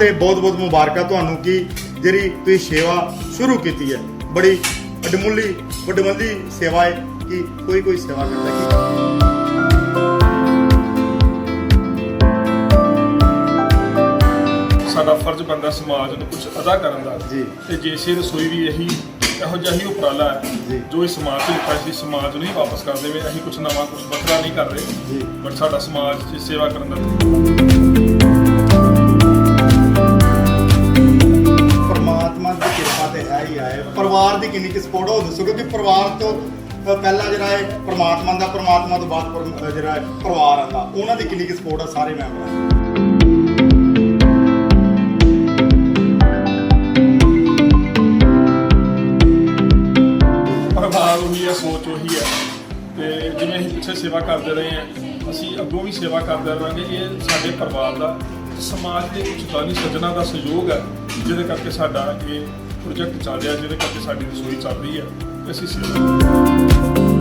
ਤੇ ਬਹੁਤ-ਬਹੁਤ ਮੁਬਾਰਕਾਂ ਤੁਹਾਨੂੰ ਕਿ ਜਿਹੜੀ ਤੁਸੀਂ ਸੇਵਾ ਸ਼ੁਰੂ ਕੀਤੀ ਹੈ ਬੜੀ ਅਡਮੁੱਲੀ ਵੱਡਮੰਦੀ ਸੇਵਾ ਹੈ ਕਿ ਕੋਈ ਕੋਈ ਸੇਵਾ ਕਰਦਾ ਹੈ ਸਾਡਾ ਫਰਜ਼ ਬਣਦਾ ਸਮਾਜ ਨੂੰ ਕੁਝ ਅਦਾ ਕਰਨ ਦਾ ਜੀ। ਤੇ ਜੇਸੇ ਰਸੋਈ ਵੀ ਇਹੀ ਇਹੋ ਜਿਹਾ ਹੀ ਉਪਰਾਲਾ। ਹੈ ਜੋ ਇਹ ਸਮਾਜ ਲਿਖਾ ਸੀ ਸਮਾਜ ਨੂੰ ਹੀ ਵਾਪਸ ਕਰ ਦੇਵੇ ਅਸੀਂ ਕੁਝ ਨਵਾਂ ਕੁਝ ਵੱਖਰਾ ਨਹੀਂ ਕਰ ਰਹੇ ਜੀ। ਬਟ ਸਾਡਾ ਸਮਾਜ ਦੀ ਸੇਵਾ ਕਰਨ ਦਾ ਕਿੰਨੀ ਕਿ ਸਪੋਰਟ ਹੋ ਦੱਸੋ ਕਿਉਂਕਿ ਪਰਿਵਾਰ ਤੋਂ ਅ, ਪਹਿਲਾਂ ਜਿਹੜਾ ਹੈ ਪਰਮਾਤਮਾ ਦਾ ਪਰਮਾਤਮਾ ਤੋਂ ਬਾਅਦ ਪਰਮ- ਜਿਹੜਾ ਹੈ ਪਰਿਵਾਰ ਆਂਦਾ ਉਹਨਾਂ ਦੀ ਕਿੰਨੀ ਕਿ ਸਪੋਰਟ ਆ ਸਾਰੇ ਮੈਂਬਰਾਂ ਦੀ ਪਰਿਵਾਰ ਉਹੀ ਹੈ ਸੋਚ ਉਹੀ ਹੈ ਤੇ ਜਿਵੇਂ ਅਸੀਂ ਪਿੱਛੇ ਸੇਵਾ ਕਰਦੇ ਰਹੇ ਹਾਂ ਅਸੀਂ ਅੱਗੋਂ ਵੀ ਸੇਵਾ ਕਰਦੇ ਰਹਾਂਗੇ ਇਹ ਸਾਡੇ ਪਰਿਵਾਰ ਦਾ ਸਮਾਜ ਦੇ ਕੁਝ ਦਾਨੀ ਸੱਜਣਾ ਦਾ ਸਹਿਯੋਗ ਹੈ ਜਿਹਦੇ ਕਰਕੇ ਸਾਡਾ ਇਹ ਪ੍ਰੋਜੈਕਟ ਚੱਲ ਰਿਹਾ, ਜਿਹਦੇ ਕਰਕੇ ਸਾਡੀ ਰਸੋਈ ਚੱਲ ਰਹੀ ਹੈ ਅਸੀਂ ਸੇਵਾ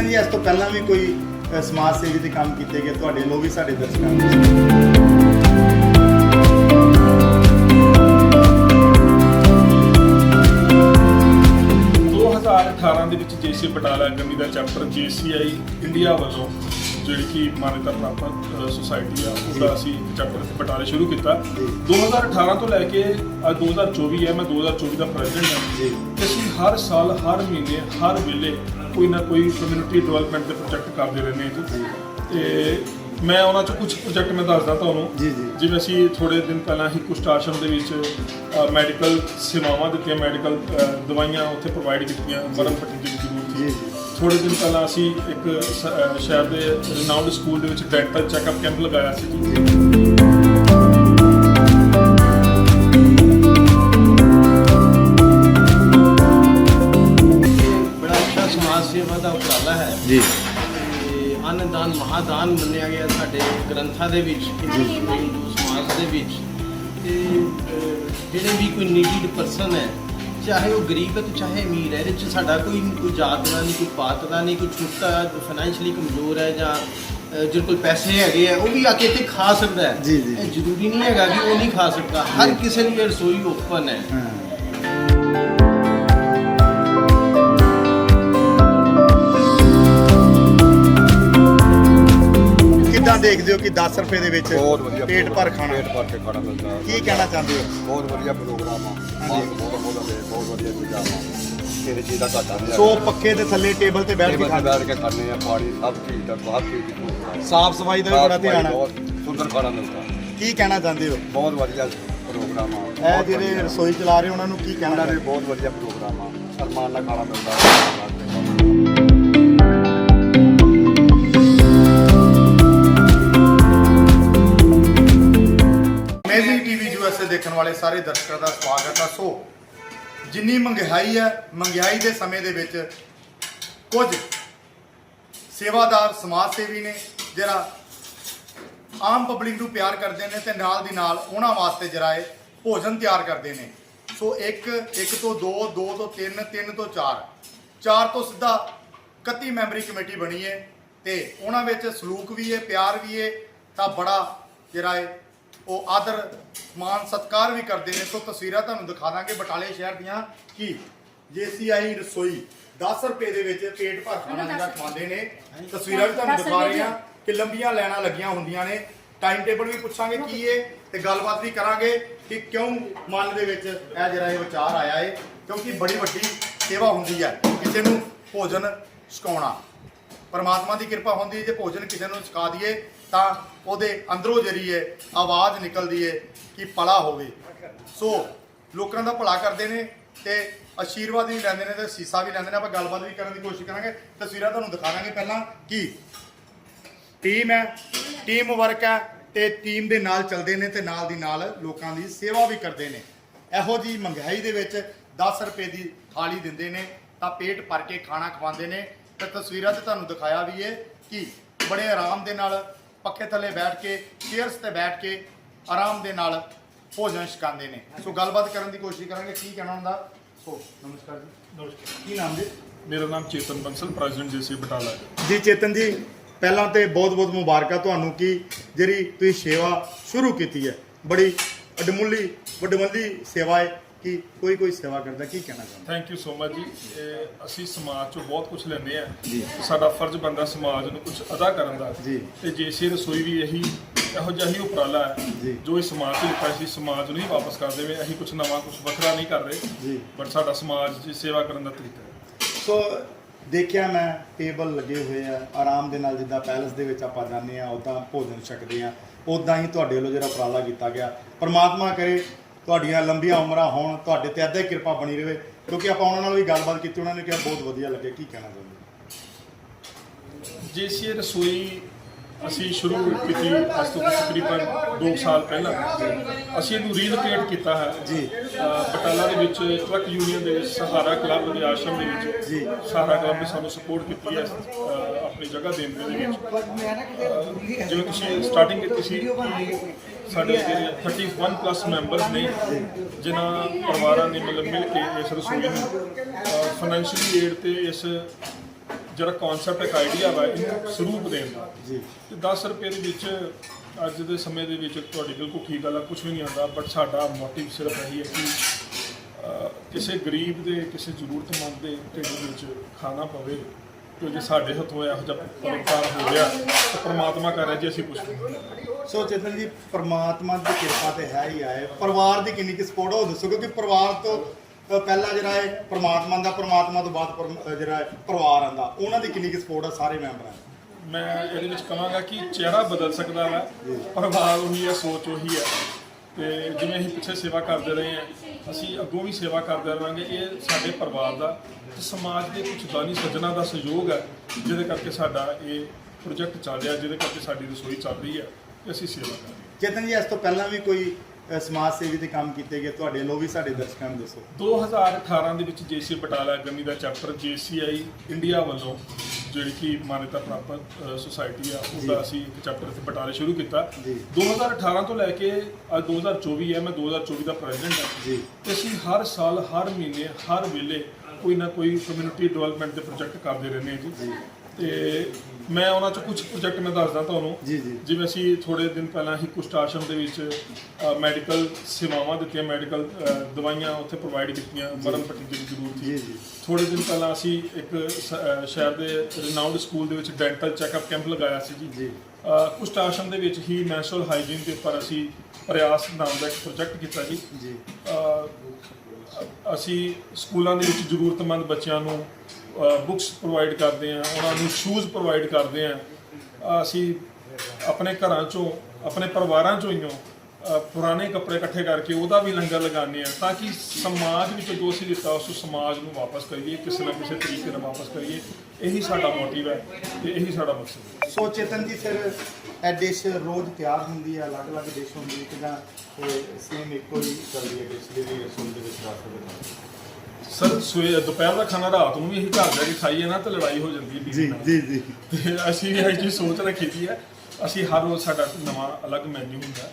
ਜੀ, ਇਸ ਤੋਂ ਪਹਿਲਾਂ ਵੀ ਕੋਈ ਸਮਾਜ ਸੇਵੀ ਦੇ ਕੰਮ ਕੀਤੇ ਗਏ? ਤੁਹਾਡੇ ਲੋ ਵੀ ਸਾਡੇ ਦਰਸ਼ਕਾਂ ਨੂੰ ਬਟਾਲਾ ਗੰਦੀ ਦਾ ਚੈਪਟਰ ਜੀਸੀਆਈ ਇੰਡੀਆ ਵੱਲੋਂ ਜਿਹੜੀ ਕਿ ਮਾਨਤਾ ਪ੍ਰਾਪਤ ਸੁਸਾਇਟੀ ਆ ਉਹਦਾ ਅਸੀਂ ਚੈਪਟਰ ਬਟਾਲੇ ਸ਼ੁਰੂ ਕੀਤਾ। ਜੀ। 2018 ਤੋਂ ਲੈ ਕੇ ਅੱਜ 2024 ਹੈ ਮੈਂ 2024 ਦਾ ਪ੍ਰੈਜ਼ੀਡੈਂਟ ਹਾਂ। ਅਸੀਂ ਹਰ ਸਾਲ ਹਰ ਮਹੀਨੇ ਹਰ ਵੇਲੇ ਕੋਈ ਨਾ ਕੋਈ ਕਮਿਊਨਿਟੀ ਡਿਵੈਲਪਮੈਂਟ ਦੇ ਪ੍ਰੋਜੈਕਟ ਕਰਦੇ ਰਹਿੰਦੇ ਹਾਂ ਜੀ। ਤੇ ਮੈਂ ਉਹਨਾਂ ਚੋਂ ਕੁਝ ਪ੍ਰੋਜੈਕਟ ਮੈਂ ਦੱਸਦਾ ਤੁਹਾਨੂੰ। ਜੀ, ਜੀ। ਜਿਵੇਂ ਅਸੀਂ ਥੋੜੇ ਦਿਨ ਪਹਿਲਾਂ ਹੀ ਕੁਸ਼ਟ ਆਸ਼ਰਮ ਦੇ ਵਿੱਚ ਮੈਡੀਕਲ ਸੇਵਾਵਾਂ ਦਿੱਤੀਆਂ ਮੈਡੀਕਲ ਦਵਾਈਆਂ ਉੱਥੇ ਪ੍ਰੋਵਾਈਡ ਕੀਤੀਆਂ ਮਰਨ ਪੱਟੀ ਦੀ ਜ਼ਰੂਰਤ ਜੀ ਥੋੜੇ ਦਿਨ ਪਹਿਲਾਂ ਅਸੀਂ ਇੱਕ ਸ- ਸ਼ਹਿਰ ਦੇ ਰਿਨਾਊਂਡ ਸਕੂਲ ਦੇ ਵਿੱਚ ਡੈਂਟਲ ਚੈੱਕਅਪ ਕੈਂਪ ਲਗਾਇਆ ਸੀ। ਜੀ ਬੜਾ ਅੱਛਾ ਸਮਾਜ ਸੇਵਾ ਦਾ ਉਪਰਾਲਾ ਹੈ। ਜੀ। ਤੇ ਅੰਨਦਾਨ ਮਹਾਦਾਨ ਮੰਨਿਆ ਗਿਆ ਸਾਡੇ ਗ੍ਰੰਥਾਂ ਦੇ ਵਿੱਚ ਹਿੰਦੂ ਸਮਾਜ ਦੇ ਵਿੱਚ। ਤੇ ਅਹ, ਜਿਹੜੇ ਵੀ ਕੋਈ ਨੀਡਡ ਪਰਸਨ ਹੈ ਚਾਹੇ ਉਹ ਗਰੀਬ ਹੈ ਤੇ ਚਾਹੇ ਅਮੀਰ ਹੈ ਇਹਦੇ ਚ ਸਾਡਾ ਕੋਈ ਕੋਈ ਜਾਤ ਦਾ ਨਹੀਂ ਕੋਈ ਪਾਤ ਦਾ ਨਹੀਂ ਕੋਈ ਛੋਟਾ ਫਾਈਨੈਂਸ਼ੀਅਲੀ ਕਮਜ਼ੋਰ ਹੈ ਜਾਂ ਅਹ, ਜਿਹਦੇ ਕੋਲ ਪੈਸੇ ਹੈਗੇ ਆ ਉਹ ਵੀ ਆ ਕੇ ਇੱਥੇ ਖਾ ਸਕਦਾ ਹੈ। ਜੀ, ਜੀ। ਇਹ ਜ਼ਰੂਰੀ ਨਹੀਂ ਹੈਗਾ ਕਿ ਉਹ ਨਹੀਂ ਖਾ ਸਕਦਾ। ਹਰ ਕਿਸੇ ਲਈ ਇਹ ਰਸੋਈ ਓਪਨ ਹੈ। ਹਾਂ। ਕਿੱਦਾਂ ਦੇਖਦੇ ਹੋ ਕਿ 10 ਰੁਪਏ ਦੇ ਵਿੱਚ ਬਹੁਤ ਵਧੀਆ ਪੇਟ ਭਰ ਖਾਣਾ? ਪੇਟ ਭਰ ਕੇ ਖਾਣਾ ਮਿਲਦਾ ਹੈ। ਕੀ ਕਹਿਣਾ ਚਾਹੁੰਦੇ ਹੋ? ਬਹੁਤ ਵਧੀਆ ਪ੍ਰੋਗਰਾਮ ਆ। ਬਹੁਤ ਬਹੁਤ ਬਹੁਤ ਵਧੀਆ- ਬਹੁਤ ਵਧੀਆ ਚੀਜ਼ਾਂ ਆ। ਕਿਸੇ ਚੀਜ਼ ਦਾ ਘਾਟਾ ਨਹੀਂ ਸੋ ਪੱਖੇ ਦੇ ਥੱਲੇ ਟੇਬਲ ਤੇ ਬੈਠ ਕੇ ਖਾਣਾ। ਬੈਠ ਕੇ ਖਾਣੇ ਆ ਪਾਣੀ ਸਭ ਚੀਜ਼ ਦਾ ਬਹੁਤ ਚੀਜ਼ ਦੀ ਸਾਫ਼ ਸਫ਼ਾਈ ਦਾ ਵੀ ਬੜਾ ਧਿਆਨ ਹੈ ਬਹੁਤ ਸੁੰਦਰ ਖਾਣਾ ਮਿਲਦਾ ਕੀ ਕਹਿਣਾ ਚਾਹੁੰਦੇ ਹੋ? ਬਹੁਤ ਵਧੀਆ ਪ੍ਰੋਗਰਾਮ ਆ। ਇਹ ਬਹੁਤ ਜਿਹੜੇ ਵਧੀਆ। ਰਸੋਈ ਚਲਾ ਰਹੇ ਉਹਨਾਂ ਨੂੰ ਕੀ ਕਹਿਣਾ ਉਹਨਾਂ ਦੇ ਚਾਹੁੰਦੇ ਬਹੁਤ ਵਧੀਆ ਪ੍ਰੋਗਰਾਮ ਆ। ਸਨਮਾਨ ਨਾਲ ਖਾਣਾ ਮਿਲਦਾ। ਦੇਖਣ ਵਾਲੇ ਸਾਰੇ ਦਰਸ਼ਕਾਂ ਦਾ ਸਵਾਗਤ ਹੈ ਸੋ, ਜਿੰਨੀ ਮਹਿੰਗਾਈ ਹੈ ਮਹਿੰਗਾਈ ਦੇ ਸਮੇਂ ਦੇ ਵਿੱਚ ਕੁਝ ਸੇਵਾਦਾਰ ਸਮਾਜ ਸੇਵੀ ਨੇ, ਜਿਹੜਾ ਆਮ ਪਬਲਿਕ ਨੂੰ ਪਿਆਰ ਕਰਦੇ ਨੇ ਤੇ ਨਾਲ ਦੀ ਨਾਲ ਉਹਨਾਂ ਵਾਸਤੇ ਜਿਹੜਾ ਹੈ ਭੋਜਨ ਤਿਆਰ ਕਰਦੇ ਨੇ। ਸੋ, ਇੱਕ ਇੱਕ ਤੋਂ ਦੋ ਦੋ ਤੋਂ ਤਿੰਨ ਤਿੰਨ ਤੋਂ ਚਾਰ। ਚਾਰ ਤੋਂ ਸਿੱਧਾ 31 ਮੈਂਬਰੀ ਕਮੇਟੀ ਬਣੀ ਹੈ ਤੇ ਉਹਨਾਂ ਵਿੱਚ ਸਲੂਕ ਵੀ ਹੈ, ਪਿਆਰ ਵੀ ਹੈ, ਤਾਂ ਬੜਾ ਜਿਹੜਾ ਹੈ ਉਹ ਆਦਰ ਮਾਨ ਸਤਕਾਰ ਵੀ ਕਰਦੇ ਨੇ। ਸੋ ਤਸਵੀਰਾਂ ਤੁਹਾਨੂੰ ਦਿਖਾ ਦਾਂਗੇ ਬਟਾਲੇ ਸ਼ਹਿਰ ਦੀਆਂ ਕੀ ਜੀਸੀਆਈ ਰਸੋਈ 10 ਰੁਪਏ ਦੇ ਵਿੱਚ ਪੇਟ ਭਰ ਖਾਣਾ ਜਿਹੜਾ ਖਵਾਉਂਦੇ ਨੇ। ਤਸਵੀਰਾਂ ਵੀ ਤੁਹਾਨੂੰ ਦਿਖਾ ਰਹੇ ਹਾਂ ਕਿ ਲੰਬੀਆਂ ਲਾਈਨਾਂ ਲੱਗੀਆਂ ਹੁੰਦੀਆਂ ਨੇ। ਟਾਈਮ ਟੇਬਲ ਵੀ ਪੁੱਛਾਂਗੇ ਕੀ ਏ ਤੇ ਗੱਲਬਾਤ ਵੀ ਕਰਾਂਗੇ ਕਿ ਕਿਉਂ ਮਨ ਦੇ ਵਿੱਚ ਇਹ ਜਿਹੜਾ ਇਹ ਵਿਚਾਰ ਆਇਆ ਏ। ਕਿਉਂਕਿ ਬੜੀ ਵੱਡੀ ਸੇਵਾ ਹੁੰਦੀ ਹੈ ਕਿਸੇ ਨੂੰ ਭੋਜਨ ਛਕਾਉਣਾ ਪਰਮਾਤਮਾ ਦੀ ਕਿਰਪਾ ਹੁੰਦੀ ਹੈ ਜੇ ਭੋਜਨ ਕਿਸੇ ਨੂੰ ਛਕਾ ਦਈਏ ਤਾਂ ਉਹਦੇ ਅੰਦਰੋਂ ਜਿਹੜੀ ਹੈ ਆਵਾਜ਼ ਨਿਕਲਦੀ ਹੈ ਕਿ ਭਲਾ ਹੋਵੇ। ਸੋ ਲੋਕਾਂ ਦਾ ਭਲਾ ਕਰਦੇ ਨੇ ਤੇ ਆਸ਼ੀਰਵਾਦ ਵੀ ਲੈਂਦੇ ਨੇ ਤੇ ਸੀਸਾ ਵੀ ਲੈਂਦੇ ਨੇ। ਆਪਾਂ ਗੱਲਬਾਤ ਵੀ ਕਰਨ ਦੀ ਕੋਸ਼ਿਸ਼ ਕਰਾਂਗੇ। ਤਸਵੀਰਾਂ ਤੁਹਾਨੂੰ ਦਿਖਾਵਾਂਗੇ ਪਹਿਲਾਂ ਕਿ ਟੀਮ ਹੈ ਟੀਮ ਵਰਕ ਹੈ ਤੇ ਟੀਮ ਦੇ ਨਾਲ ਚੱਲਦੇ ਨੇ ਤੇ ਨਾਲ ਦੀ ਨਾਲ ਲੋਕਾਂ ਦੀ ਸੇਵਾ ਵੀ ਕਰਦੇ ਨੇ। ਇਹੋ ਜੀ ਮਹਿੰਗਾਈ ਦੇ ਵਿੱਚ 10 ਰੁਪਏ ਦੀ ਥਾਲੀ ਦਿੰਦੇ ਨੇ, ਤਾਂ ਪੇਟ ਭਰ ਕੇ ਖਾਣਾ ਖਵਾਉਂਦੇ ਨੇ। ਤੇ ਤਸਵੀਰਾਂ ਤੇ ਤੁਹਾਨੂੰ ਦਿਖਾਇਆ ਵੀ ਹੈ ਕਿ ਬੜੇ ਆਰਾਮ ਦੇ ਨਾਲ ਪੱਖੇ ਥੱਲੇ ਬੈਠ ਕੇ ਚੇਅਰਸ ਤੇ ਬੈਠ ਕੇ ਆਰਾਮ ਦੇ ਨਾਲ ਭੋਜਨ ਛਕਾਉਂਦੇ ਨੇ। ਸੋ ਗੱਲਬਾਤ ਕਰਨ ਦੀ ਕੋਸ਼ਿਸ਼ ਕਰਾਂਗੇ ਕੀ ਕਹਿਣਾ ਹੁੰਦਾ? ਸੋ ਨਮਸਕਾਰ ਜੀ। ਨਮਸਕਾਰ। ਕੀ ਨਾਮ ਜੀ? ਮੇਰਾ ਨਾਮ ਚੇਤਨ ਬੰਸਲ ਪ੍ਰੈਜ਼ੀਡੈਂਟ ਜੇਸੀ ਬਟਾਲਾ। ਹੈ ਜੀ ਚੇਤਨ ਜੀ ਪਹਿਲਾਂ ਤੇ ਬਹੁਤ-ਬਹੁਤ ਮੁਬਾਰਕਾਂ ਤੁਹਾਨੂੰ ਕਿ ਜਿਹੜੀ ਤੁਸੀਂ ਸੇਵਾ ਸ਼ੁਰੂ ਕੀਤੀ ਹੈ। ਬੜੀ ਅਡਮੁੱਲੀ ਵੱਡਮੁੱਲੀ ਸੇਵਾ ਹੈ। ਕਿ ਕੋਈ ਕੋਈ ਸੇਵਾ ਕਰਦਾ ਕੀ ਕਹਿਣਾ ਚਾਹੁੰਦਾ? ਥੈਂਕ ਯੂ ਸੋ ਮਚ ਜੀ। ਇਹ ਅਸੀਂ ਸਮਾਜ ਚੋਂ ਬਹੁਤ ਕੁਝ ਲੈਂਦੇ ਆ ਸਾਡਾ ਫਰਜ਼ ਬੰਦਾ ਸਮਾਜ ਨੂੰ ਕੁਝ ਅਦਾ ਕਰਨ ਦਾ। ਜੀ। ਤੇ ਜੇਸੀ ਰਸੋਈ ਵੀ ਇਹੀ ਇਹੋ ਜਿਹਾ ਹੀ ਉਪਰਾਲਾ ਹੈ ਜੀ। ਜੋ ਇਸ ਸਮਾਜ ਤੋਂ ਲਿਖਾ ਸੀ ਸਮਾਜ ਨੂੰ ਹੀ ਵਾਪਸ ਕਰ ਦੇਵੇ। ਅਸੀਂ ਕੁਝ ਨਵਾਂ ਕੁਝ ਵੱਖਰਾ ਨਹੀਂ ਕਰ ਰਹੇ। ਜੀ। ਬਟ ਸਾਡਾ ਸਮਾਜ 'ਚ ਸੇਵਾ ਕਰਨ ਦਾ ਤਰੀਕਾ ਹੈ। ਸੋ ਦੇਖਿਆ ਮੈਂ ਟੇਬਲ ਲੱਗੇ ਹੋਏ ਆ। ਆਰਾਮ ਦੇ ਨਾਲ ਜਿੱਦਾਂ ਪੈਲਸ ਦੇ ਵਿੱਚ ਆਪਾਂ ਜਾਂਦੇ ਆ ਉਦਾਂ ਭੋਜਨ ਛਕਦੇ ਆ ਉਦਾਂ ਹੀ ਤੁਹਾਡੇ ਵੱਲੋਂ ਜਿਹੜਾ ਉਪਰਾਲਾ ਕੀਤਾ ਗਿਆ। ਪਰਮਾਤਮਾ ਕਰੇ ਤੁਹਾਡੀਆਂ ਲੰਬੀਆਂ ਉਮਰਾਂ ਹੋਣ ਤੁਹਾਡੇ ਤੇ ਅੱਧੇ ਕਿਰਪਾ ਬਣੀ ਰਹੇ ਕਿਉਂਕਿ ਆਪਾਂ ਉਹਨਾਂ ਨਾਲ ਵੀ ਗੱਲਬਾਤ ਕੀਤੀ ਉਹਨਾਂ ਨੇ ਕਿਹਾ ਬਹੁਤ ਵਧੀਆ ਲੱਗੇ ਕੀ ਕਹਿਣਾ ਚਾਹੁੰਦੇ ਜੇਸੀ ਰਸੋਈ ਅਸੀਂ ਸ਼ੁਰੂ ਕੀਤੀ ਅੱਜ ਤੋਂ ਤਕਰੀਬਨ 2 ਸਾਲ ਪਹਿਲਾਂ ਅਸੀਂ ਇਹਨੂੰ ਰੀਲੋਕੇਟ ਕੀਤਾ ਹੈ ਜੀ। ਬਟਾਲਾ ਦੇ ਵਿੱਚ ਟਰੱਕ ਯੂਨੀਅਨ ਦੇ ਵਿੱਚ ਸਹਾਰਾ ਕਲੱਬ ਦੇ ਆਸ਼ਰਮ ਦੇ ਵਿੱਚ ਜੀ। ਸਹਾਰਾ ਕਲੱਬ ਨੇ ਸਾਨੂੰ ਸਪੋਰਟ ਕੀਤੀ ਹੈ ਆਪਣੀ ਜਗ੍ਹਾ ਦੇਣ ਦੇ ਵਿੱਚ ਜਿਵੇਂ ਤੁਸੀਂ ਸਟਾਰਟਿੰਗ ਕੀਤੀ ਸੀ ਸਾਡੇ ਜਿਹੜੇ 31 ਪਲੱਸ ਮੈਂਬਰਸ ਨੇ ਜਿਨ੍ਹਾਂ ਪਰਿਵਾਰਾਂ ਨੇ ਮਤਲਬ ਮਿਲ ਕੇ ਇਸ ਰਸੋਈ ਨੂੰ ਫਾਈਨੈਂਸ਼ੀਅਲੀ ਏਡ ਤੇ ਇਸ ਜਿਹੜਾ ਕਨਸੈਪਟ ਇੱਕ ਆਈਡੀਆ ਵਾ ਇਹਨੂੰ ਸਰੂਪ ਦੇਣ ਦਾ। ਜੀ। ਤੇ 10 ਰੁਪਏ ਦੇ ਵਿੱਚ ਅੱਜ ਦੇ ਸਮੇਂ ਦੇ ਵਿੱਚ ਤੁਹਾਡੀ ਬਿਲਕੁਲ ਠੀਕ ਗੱਲ ਆ ਕੁਝ ਵੀ ਨਹੀਂ ਆਉਂਦਾ ਬਟ ਸਾਡਾ ਮੋਟਿਵ ਸਿਰਫ ਇਹੀ ਹੈ ਕਿ ਕਿਸੇ ਗਰੀਬ ਦੇ ਕਿਸੇ ਜ਼ਰੂਰਤਮੰਦ ਦੇ ਢਿੱਡ ਵਿੱਚ ਖਾਣਾ ਪਵੇ ਜੇ ਸਾਡੇ ਹੱਥੋਂ ਇਹੋ ਜਿਹਾ ਪਰਉਪਕਾਰ ਹੋ ਗਿਆ ਤਾਂ ਪ੍ਰਮਾਤਮਾ ਕਰ ਰਿਹਾ ਜੀ ਅਸੀਂ ਕੁਝ ਨਹੀਂ ਸੋ ਚੇਤਨ ਜੀ ਪ੍ਰਮਾਤਮਾ ਦੀ ਕਿਰਪਾ ਤੇ ਹੈ ਹੀ ਆਏ। ਪਰਿਵਾਰ ਦੀ ਕਿੰਨੀ ਕਿ ਸਪੋਰਟ ਉਹ ਦੱਸੋ ਕਿਉਂਕਿ ਪਰਿਵਾਰ ਤੋਂ ਪਹਿਲਾਂ ਜਿਹੜਾ ਹੈ ਪ੍ਰਮਾਤਮਾ ਦਾ ਪ੍ਰਮਾਤਮਾ ਤੋਂ ਬਾਅਦ ਪਰਮ- ਜਿਹੜਾ ਹੈ ਪਰਿਵਾਰ ਆਂਦਾ ਉਹਨਾਂ ਦੀ ਕਿੰਨੀ ਕਿ ਸਪੋਰਟ ਆ ਸਾਰੇ ਮੈਂਬਰਾਂ ਦੀ? ਮੈਂ ਇਹਦੇ ਵਿੱਚ ਕਹਾਂਗਾ ਕਿ ਚਿਹਰਾ ਬਦਲ ਸਕਦਾ ਹੈ ਪ੍ਰਭਾਵ ਉਹੀ ਹੈ ਸੋਚ ਉਹੀ ਹੈ। ਤੇ ਜਿਵੇਂ ਅਸੀਂ ਪਿੱਛੇ ਸੇਵਾ ਕਰਦੇ ਰਹੇ ਹਾਂ ਅਸੀਂ ਅੱਗੋਂ ਵੀ ਸੇਵਾ ਕਰਦੇ ਰਹਾਂਗੇ ਇਹ ਸਾਡੇ ਪਰਿਵਾਰ ਦਾ ਤੇ ਸਮਾਜ ਦੇ ਕੁਝ ਦਾਨੀ ਸੱਜਣਾ ਦਾ ਸਹਿਯੋਗ ਹੈ ਜਿਹਦੇ ਕਰਕੇ ਸਾਡਾ ਇਹ ਪ੍ਰੋਜੈਕਟ ਚੱਲ ਰਿਹਾ ਜਿਹਦੇ ਕਰਕੇ ਸਾਡੀ ਰਸੋਈ ਚੱਲ ਰਹੀ ਹੈ। ਅਸੀਂ ਸੇਵਾ ਕਰ ਰਹੇ ਹਾਂ। ਚੇਤਨ ਜੀ ਇਸ ਤੋਂ ਪਹਿਲਾਂ ਵੀ ਕੋਈ ਅ, ਸਮਾਜ ਸੇਵੀ ਦੇ ਕੰਮ ਕੀਤੇ ਗਏ? ਤੁਹਾਡੇ ਲੋ ਵੀ ਸਾਡੇ ਦਰਸ਼ਕਾਂ ਨੂੰ ਦੱਸੋ। 2018 ਦੇ ਵਿੱਚ ਜੇਸੀ ਬਟਾਲਾ ਗੰਨੀ ਦਾ ਚੈਪਟਰ ਜੇਸੀਆਈ ਇੰਡੀਆ ਵੱਲੋਂ ਜਿਹੜੀ ਕਿ ਮਾਨਤਾ ਪ੍ਰਾਪਤ ਸੁਸਾਇਟੀ ਆ ਉਹਦਾ ਅਸੀਂ ਇੱਕ ਚੈਪਟਰ ਇੱਥੇ ਬਟਾਲੇ ਸ਼ੁਰੂ ਕੀਤਾ। ਜੀ। 2018 ਤੋਂ ਲੈ ਕੇ ਅੱਜ 2024 ਹੈ ਮੈਂ 2024 ਦਾ ਪ੍ਰੈਜ਼ੀਡੈਂਟ ਹਾਂ। ਜੀ। ਤੇ ਅਸੀਂ ਹਰ ਸਾਲ ਹਰ ਮਹੀਨੇ ਹਰ ਵੇਲੇ ਕੋਈ ਨਾ ਕੋਈ ਕਮਿਊਨਿਟੀ ਡਿਵੈਲਪਮੈਂਟ ਦੇ ਪ੍ਰੋਜੈਕਟ ਕਰਦੇ ਰਹਿੰਦੇ ਹਾਂ ਜੀ। ਤੇ ਮੈਂ ਉਹਨਾਂ ਚੋਂ ਕੁਝ ਪ੍ਰੋਜੈਕਟ ਮੈਂ ਦੱਸਦਾ ਤੁਹਾਨੂੰ ਜੀ, ਜੀ। ਜਿਵੇਂ ਅਸੀਂ ਥੋੜੇ ਦਿਨ ਪਹਿਲਾਂ ਹੀ ਕੁਸ਼ਟ ਆਸ਼ਰਮ ਦੇ ਵਿੱਚ ਮੈਡੀਕਲ ਸੇਵਾਵਾਂ ਦਿੱਤੀਆਂ ਮੈਡੀਕਲ ਦਵਾਈਆਂ ਉੱਥੇ ਪ੍ਰੋਵਾਈਡ ਕੀਤੀਆਂ ਮਰਨ ਪੱਟੀ ਦੀ ਜ਼ਰੂਰਤ ਸੀ ਜੀ। ਥੋੜੇ ਦਿਨ ਪਹਿਲਾਂ ਅਸੀਂ ਇੱਕ ਸ਼ਹਿਰ ਦੇ ਰਿਨਾਊਂਡ ਸਕੂਲ ਦੇ ਵਿੱਚ ਡੈਂਟਲ ਚੈੱਕਅਪ ਕੈਂਪ ਲਗਾਇਆ ਸੀ ਜੀ ਜੀ। ਕੁਸ਼ਟ ਆਸ਼ਰਮ ਦੇ ਵਿੱਚ ਹੀ ਨੈਸ਼ਨਲ ਹਾਈਜੀਨ ਦੇ ਉੱਪਰ ਅਸੀਂ ਪ੍ਰਯਾਸ ਨਾਮ ਦਾ ਇੱਕ ਪ੍ਰੋਜੈਕਟ ਕੀਤਾ ਜੀ ਜੀ ਅਸੀਂ ਸਕੂਲਾਂ ਦੇ ਵਿੱਚ ਜ਼ਰੂਰਤਮੰਦ ਬੱਚਿਆਂ ਨੂੰ ਬੁੱਕਸ ਪ੍ਰੋਵਾਈਡ ਕਰਦੇ ਹਾਂ, ਉਹਨਾਂ ਨੂੰ ਸ਼ੂਜ਼ ਪ੍ਰੋਵਾਈਡ ਕਰਦੇ ਹਾਂ। ਅਸੀਂ ਆਪਣੇ ਘਰਾਂ ਚੋਂ, ਆਪਣੇ ਪਰਿਵਾਰਾਂ ਚੋਂ ਹੀ ਪੁਰਾਣੇ ਕੱਪੜੇ ਇਕੱਠੇ ਕਰਕੇ ਉਹਦਾ ਵੀ ਲੰਗਰ ਲਗਾਉਂਦੇ ਆ ਤਾਂ ਕਿ ਸਮਾਜ ਵਿੱਚ ਜੋ ਅਸੀਂ ਦਿੱਤਾ, ਉਸ ਸਮਾਜ ਨੂੰ ਵਾਪਸ ਕਰੀਏ, ਕਿਸੇ ਨਾ ਕਿਸੇ ਤਰੀਕੇ ਨਾਲ ਵਾਪਸ ਕਰੀਏ। ਇਹੀ ਸਾਡਾ ਮੋਟਿਵ ਹੈ ਤੇ ਇਹੀ ਸਾਡਾ ਮਕਸਦ ਹੈ। ਸੋ ਚੇਤਨ ਜੀ, ਫਿਰ ਇਹ ਡਿਸ਼ ਰੋਜ਼ ਤਿਆਰ ਹੁੰਦੀ ਹੈ, ਅਲੱਗ-ਅਲੱਗ ਡਿਸ਼ ਹੁੰਦੀ ਹੈ ਕਿ ਜਾਂ ਸੇਮ ਇੱਕੋ ਹੀ ਚੱਲਦੀ ਹੈ ਡਿਸ਼ ਜਿਹੜੀ ਰਸੋਈ ਦੇ ਵਿੱਚ ਸਰ ਸਵੇਰ ਦੁਪਹਿਰ ਦਾ ਖਾਣਾ ਰਾਤ ਨੂੰ ਵੀ ਇਹੀ ਘਰ ਜਾ ਕੇ ਖਾਈਏ ਨਾ ਤਾਂ ਲੜਾਈ ਹੋ ਜਾਂਦੀ ਹੈ ਬੀਵੀ ਜੀ ਨਾਲ। ਜੀ ਜੀ। ਤੇ ਅਸੀਂ ਇਹ ਜੀ ਸੋਚ ਰੱਖੀ ਦੀ ਹੈ ਅਸੀਂ ਹਰ ਰੋਜ਼ ਸਾਡਾ ਨਵਾਂ ਅਲੱਗ ਮੈਨੂ ਹੁੰਦਾ ਹੈ।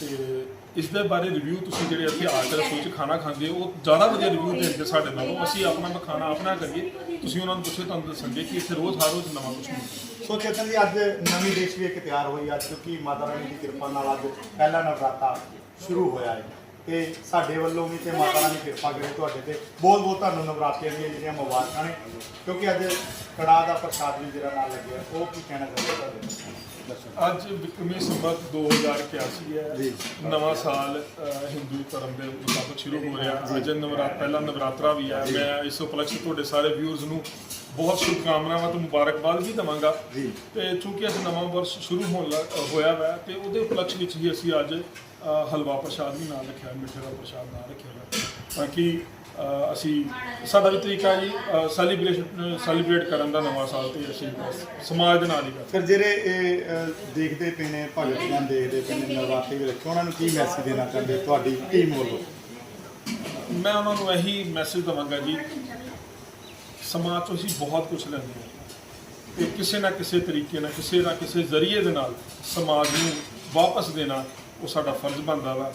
ਤੇ ਇਸ ਦੇ ਬਾਰੇ ਰਿਵਿਊ ਤੁਸੀਂ ਜਿਹੜੇ ਇੱਥੇ ਆ ਕੇ ਰਸੋਈ 'ਚ ਖਾਣਾ ਖਾਂਦੇ ਹੋ ਉਹ ਜ਼ਿਆਦਾ ਵਧੀਆ ਰਿਵਿਊ ਦੇਣਗੇ ਸਾਡੇ ਨਾਲੋਂ। ਅਸੀਂ ਆਪਣਾ ਖਾਣਾ ਆਪਣਾ ਕਰੀਏ। ਤੁਸੀਂ ਉਹਨਾਂ ਨੂੰ ਪੁੱਛੋ ਤੁਹਾਨੂੰ ਦੱਸਣਗੇ ਕਿ ਇੱਥੇ ਰੋਜ਼ ਹਰ ਰੋਜ਼ ਨਵਾਂ ਕੁਝ ਮਿਲਦਾ ਸੋ ਚੇਤਨ ਜੀ ਅੱਜ ਨਵੀਂ ਡਿਸ਼ ਵੀ ਇੱਕ ਤਿਆਰ ਹੋਈ ਅੱਜ ਕਿਉਂਕਿ ਮਾਤਾ ਰਾਣੀ ਦੀ ਕਿਰਪਾ ਨਾਲ ਅੱਜ ਪਹਿਲਾ ਨਵਰਾਤਾ ਸ਼ੁਰੂ ਹੋਇਆ ਹੈ। ਤੇ ਸਾਡੇ ਵੱਲੋਂ ਵੀ ਤੇ ਮਾਤਾ ਰਾਣੀ ਕਿਰਪਾ ਕਰੇ ਤੁਹਾਡੇ ਤੇ। ਬਹੁਤ ਬਹੁਤ ਤੁਹਾਨੂੰ ਨਵਰਾਤਿਆਂ ਦੀਆਂ ਜਿਹੜੀਆਂ ਮੁਬਾਰਕਾਂ ਨੇ ਕਿਉਂਕਿ ਅੱਜ ਕੜਾਹ ਦਾ ਪ੍ਰਸ਼ਾਦ ਵੀ ਜਿਹੜਾ ਨਾਲ ਲੱਗਿਆ ਉਹ ਕੀ ਕਹਿਣਾ ਚਾਹੁੰਦੇ ਤੁਹਾਡੇ ਅੱਜ ਵਿਕਰਮੀ ਸੰਵਤ 2081 ਹੈ। ਨਵਾਂ ਸਾਲ ਹਿੰਦੂ ਧਰਮ ਦੇ ਮੁਤਾਬਕ ਸ਼ੁਰੂ ਹੋ ਰਿਹਾ। ਅੱਜ ਨਵਰਾਤ ਪਹਿਲਾ ਨਵਰਾਤਰਾ ਵੀ ਹੈ ਮੈਂ ਇਸ ਉਪਲਕਸ਼ ਤੁਹਾਡੇ ਸਾਰੇ ਵਿਊਅਰਸ ਨੂੰ ਬਹੁਤ ਸ਼ੁਭਕਾਮਨਾਵਾਂ ਤੇ ਮੁਬਾਰਕਬਾਦ ਵੀ ਦਵਾਂਗਾ। ਤੇ ਚੂੰਕਿ ਅੱਜ ਨਵਾਂ ਵਰਸ਼ ਸ਼ੁਰੂ ਹੋਣ ਹੋਇਆ ਵਾ ਤੇ ਉਹਦੇ ਉਪਲਕਸ਼ ਵਿੱਚ ਹੀ ਅਸੀਂ ਅੱਜ ਹਲਵਾ ਪ੍ਰਸ਼ਾਦ ਵੀ ਨਾਲ ਰੱਖਿਆ ਮਿੱਠੇ ਦਾ ਪ੍ਰਸ਼ਾਦ ਨਾਲ ਰੱਖਿਆ ਵਾ ਤਾਂ ਕਿ ਅਸੀਂ ਸਾਡਾ ਵੀ ਤਰੀਕਾ ਜੀ ਸੈਲੀਬ੍ਰੇਸ਼ਨ ਸੈਲੀਬ੍ਰੇਟ ਕਰਨ ਦਾ ਨਵਾਂ ਸਾਲ ਤੇ ਅਸੀਂ ਸਮਾਜ ਦੇ ਨਾਲ ਹੀ ਕਰਦੇ ਫਿਰ ਜਿਹੜੇ ਇਹ ਦੇਖਦੇ ਪਏ ਨੇ ਭਗਤ ਜਨ ਦੇਖਦੇ ਪਏ ਨੇ ਨਵਰਾਤਰੀ ਵੀ ਰੱਖੇ ਉਹਨਾਂ ਨੂੰ ਕੀ ਮੈਸੇਜ ਦੇਣਾ ਚਾਹੁੰਦੇ? ਤੁਹਾਡੀ ਟੀਮ ਵੱਲੋਂ ਮੈਂ ਉਹਨਾਂ ਨੂੰ ਇਹੀ ਮੈਸੇਜ ਦਵਾਂਗਾ ਜੀ ਸਮਾਜ ਤੋਂ ਅਸੀਂ ਬਹੁਤ ਕੁਝ ਲੈਂਦੇ ਹਾਂ। ਤੇ ਕਿਸੇ ਨਾ ਕਿਸੇ ਤਰੀਕੇ ਨਾਲ ਕਿਸੇ ਨਾ ਕਿਸੇ ਜ਼ਰੀਏ ਦੇ ਨਾਲ ਸਮਾਜ ਨੂੰ ਵਾਪਸ ਦੇਣਾ ਉਹ ਸਾਡਾ ਫਰਜ਼ ਬਣਦਾ ਵਾ।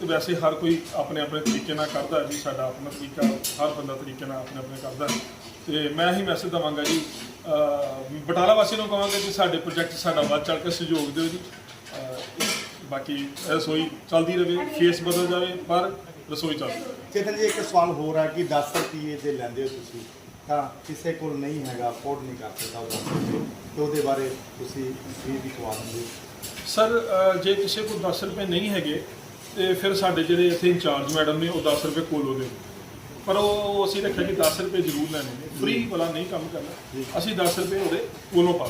ਤੇ ਵੈਸੇ ਹਰ ਕੋਈ ਆਪਣੇ ਆਪਣੇ ਤਰੀਕੇ ਨਾਲ ਕਰਦਾ ਜੀ, ਸਾਡਾ ਆਪਣਾ ਤਰੀਕਾ, ਹਰ ਬੰਦਾ ਤਰੀਕੇ ਨਾਲ ਆਪਣੇ ਆਪਣੇ ਕਰਦਾ। ਤੇ ਮੈਂ ਹੀ ਮੈਸੇਜ ਦਵਾਂਗਾ ਜੀ ਬਟਾਲਾ ਵਾਸੀਆਂ ਨੂੰ ਕਹਾਂਗਾ ਕਿ ਸਾਡੇ ਪ੍ਰੋਜੈਕਟ 'ਚ ਸਾਡਾ ਵੱਧ ਚੜ੍ਹ ਕੇ ਸਹਿਯੋਗ ਦਿਓ ਜੀ। ਬਾਕੀ ਰਸੋਈ ਚੱਲਦੀ ਰਹੇ ਫੇਸ ਬਦਲ ਜਾਵੇ, ਪਰ ਰਸੋਈ ਚੱਲਦੀ ਰਹੇ ਚੇਤਨ ਜੀ, ਇੱਕ ਸਵਾਲ ਹੋਰ ਹੈ ਕਿ 10 ਰੁਪਏ ਦੇ ਲੈਂਦੇ ਹੋ ਤੁਸੀਂ? ਤਾਂ ਕਿਸੇ ਕੋਲ ਨਹੀਂ ਹੈਗਾ, ਅਫੋਰਡ ਨਹੀਂ ਕਰ ਸਕਦਾ ਉਹ 10 ਰੁਪਏ ਤੇ ਉਹਦੇ ਬਾਰੇ ਤੁਸੀਂ ਵੀ ਵੀ ਖਵਾ ਦਿੰਦੇ ਹੋ? ਸਰ ਜੇ ਕਿਸੇ ਕੋਲ 10 ਰੁਪਏ ਨਹੀਂ ਹੈਗੇ ਤੇ ਫਿਰ ਸਾਡੇ ਜਿਹੜੇ ਇੱਥੇ ਇੰਚਾਰਜ ਮੈਡਮ ਨੇ ਉਹ 10 ਰੁਪਏ ਕੋਲੋਂ ਦੇ ਪਰ ਉਹ ਅਸੀਂ ਰੱਖਿਆ ਕਿ 10 ਰੁਪਏ ਜ਼ਰੂਰ ਲੈਣੇ ਨੇ। ਫ੍ਰੀ ਵਾਲਾ ਨਹੀਂ ਕੰਮ ਕਰਨਾ। ਅਸੀਂ 10 ਰੁਪਏ ਉਹਦੇ ਕੋਲੋਂ ਪਾ